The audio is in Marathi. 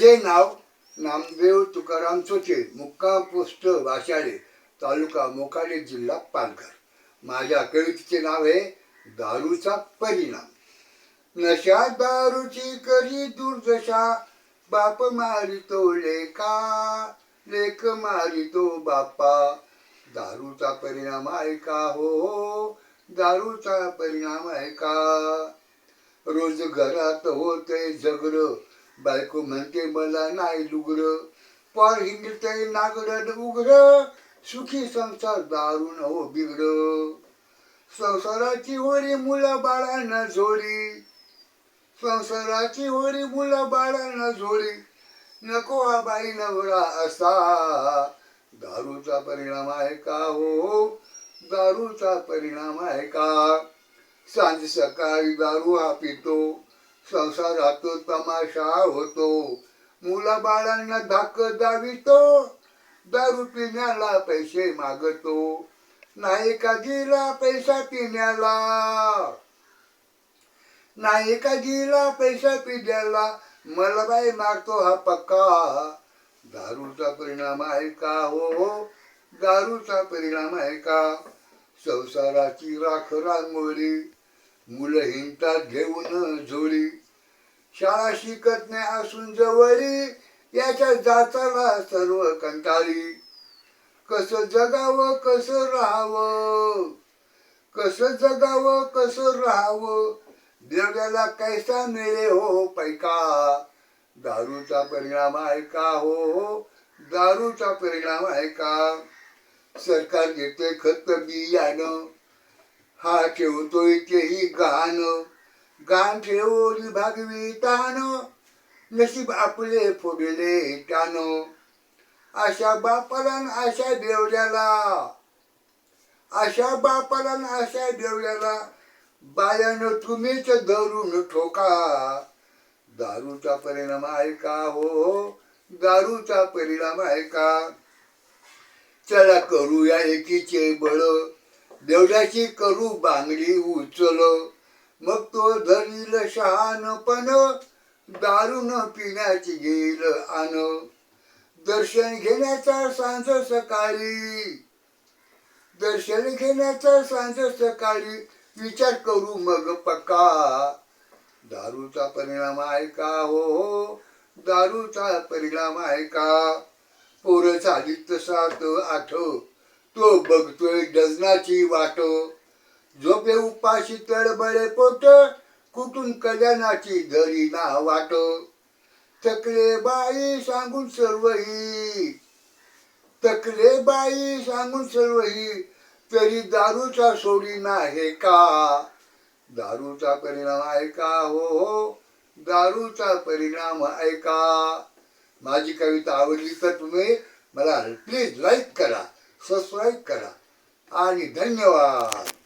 माझे नाव नामदेव तुकाराम चोचे मुक्काम पोस्ट वाशाळे तालुका मोखाडे जिल्हा पालघर. माझ्या कवितेचे नाव आहे दारूचा परिणाम. नशा दारूची करी दुर्दशा? बाप मारितो लेका लेख मारितो बापा. दारूचा परिणाम आहे का हो? दारूचा परिणाम आहे का? रोज घरात होते झगडं बायको म्हणते मला नाही लुगड. पार हिंडते नागड उघड सुखी संसार दारुण हो बिघड. संसाराची होरी मुलं बाळांना झोडी संसाराची होरी मुलं बाळांना झोडी नको हा बाई नवरा असा. दारूचा परिणाम आहे का हो? दारूचा परिणाम आहे का? सांज सकाळी दारू हा पितो. संसारात तमाशा होतो. मुला बाळांना धाक दावितो. दारू पिण्याला पैसे मागतो. नाही का दिला पैसा पिण्याला. नाही का दिला पैसा पिण्याला मला बाई मागतो हा पक्का. दारूचा परिणाम आहे का? हो. हो. दारूचा परिणाम आहे का? संसाराची राख रांगोळी. मुलं हिंतात घेऊन झोळी. शाळा शिकत नाही असून जवळी याच्या जाताला सर्व कंटाळी. कसं जगावं कसं राहावं? कसं जगावं कसं राहावं? देवल्याला कैसा मिळे हो, हो पैका? दारूचा परिणाम आहे का? हो, हो दारूचा परिणाम आहे का? सरकार घेते खत बियाणं. हा ठेवतोय तेही गहाण गहाण ठेवली भागवी तान नशीब आपले फोडले टान अशा बापाला आशा अशा देवल्याला अशा बापाला आशा अशा देवल्याला बायानं तुम्हीच धरून ठोका. दारूचा परिणाम आहे का हो? दारूचा परिणाम आहे का? चला करूया एकीचे बळ. देवडाची करू बांगडी उचल. मग तो धरील शहाणपण दारू न पिण्याची घेईल आण. दर्शन घेण्याचा सांज सकाळी. दर्शन घेण्याचा सांज सकाळी. विचार करू मग पक्का. दारूचा परिणाम आहे का? हो. हो. दारूचा परिणाम आहे का? पोरं चालीत सात आठ. तो बघतोय डजनाची वाट. झोपे उपाशी तळबळे पोट कुठून कल्याणाची धरी ना वाट. तकले बाई सांगून सर्वही तकले बाई सांगून सर्वही तरी दारूचा सोडी नाही का? दारूचा परिणाम आहे का? हो, हो दारूचा परिणाम आहे का? माझी कविता आवडली तर तुम्ही मला प्लीज लाईक करा. सबस्क्राईब करा. आणि धन्यवाद.